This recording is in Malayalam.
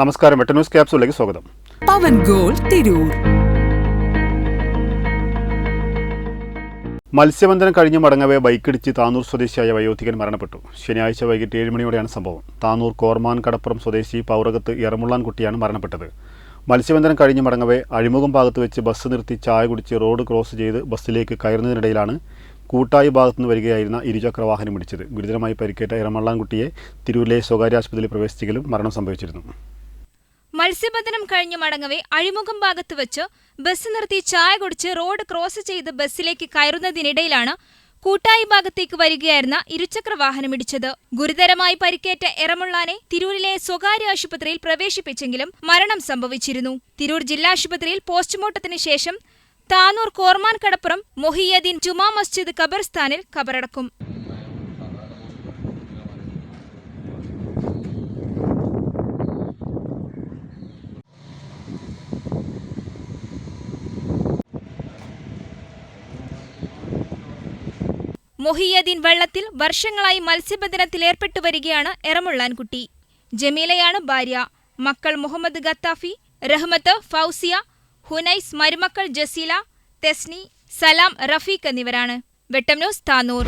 നമസ്കാരം. വെട്ട ന്യൂസ് ക്യാപ്സൂളിലേക്ക് സ്വാഗതം. പവൻ ഗോൾ തിരൂർ. മത്സ്യബന്ധനം കഴിഞ്ഞ് മടങ്ങവേ ബൈക്കിടിച്ച് താനൂർ സ്വദേശിയായ വയോധികൻ മരണപ്പെട്ടു. ശനിയാഴ്ച വൈകിട്ട് ഏഴ് മണിയോടെയാണ് സംഭവം. താനൂർ കോർമാൻ കടപ്പുറം സ്വദേശി പൗറകത്ത് എറമുള്ളാൻ കുട്ടിയാണ് മരണപ്പെട്ടത്. മത്സ്യബന്ധനം കഴിഞ്ഞ് മടങ്ങവേ അഴിമുഖം ഭാഗത്ത് വെച്ച് ബസ് നിർത്തി ചായ കുടിച്ച് റോഡ് ക്രോസ് ചെയ്ത് ബസ്സിലേക്ക് കയറുന്നതിനിടയിലാണ് കൂട്ടായി ഭാഗത്തുനിന്ന് വരികയായിരുന്ന ഇരുചക്ര വാഹനം ഇടിച്ചത്. ഗുരുതരമായി പരിക്കേറ്റ എറമള്ളാൻകുട്ടിയെ തിരൂരിലെ സ്വകാര്യ ആശുപത്രിയിൽ പ്രവേശിച്ചെങ്കിലും മരണം സംഭവിച്ചിരുന്നു. മത്സ്യബന്ധനം കഴിഞ്ഞ് മടങ്ങവേ അഴിമുഖം ഭാഗത്ത് വെച്ച് ബസ് നിർത്തി ചായ കുടിച്ച് റോഡ് ക്രോസ് ചെയ്ത് ബസ്സിലേക്ക് കയറുന്നതിനിടയിലാണ് കൂട്ടായി ഭാഗത്തേക്ക് വരികയായിരുന്ന ഇരുചക്ര വാഹനമിടിച്ചത് ഗുരുതരമായി പരിക്കേറ്റ എറമുള്ളാനെ തിരൂരിലെ സ്വകാര്യ ആശുപത്രിയിൽ പ്രവേശിപ്പിച്ചെങ്കിലും മരണം സംഭവിച്ചിരുന്നു. തിരൂർ ജില്ലാശുപത്രിയിൽ പോസ്റ്റ്മോർട്ടത്തിന് ശേഷം താനൂർ കോർമാൻ കടപ്പുറം മൊഹിയദ്ദീൻ ജുമാ മസ്ജിദ് ഖബർസ്ഥാനിൽ ഖബറടക്കും. മൊഹിയദ്ദീൻ വെള്ളത്തിൽ വർഷങ്ങളായി മത്സ്യബന്ധനത്തിൽ ഏർപ്പെട്ടു വരികയാണ് എറമുള്ളാൻകുട്ടി. ജമീലയാണ് ഭാര്യ. മക്കൾ മുഹമ്മദ് ഗത്താഫി റഹ്മത്ത് ഫൗസിയ ഹുനൈസ് മരുമക്കൾ ജസീല തെസ്നി സലാം റഫീഖ് എന്നിവരാണ്. വെട്ടം ന്യൂസ് താനൂർ.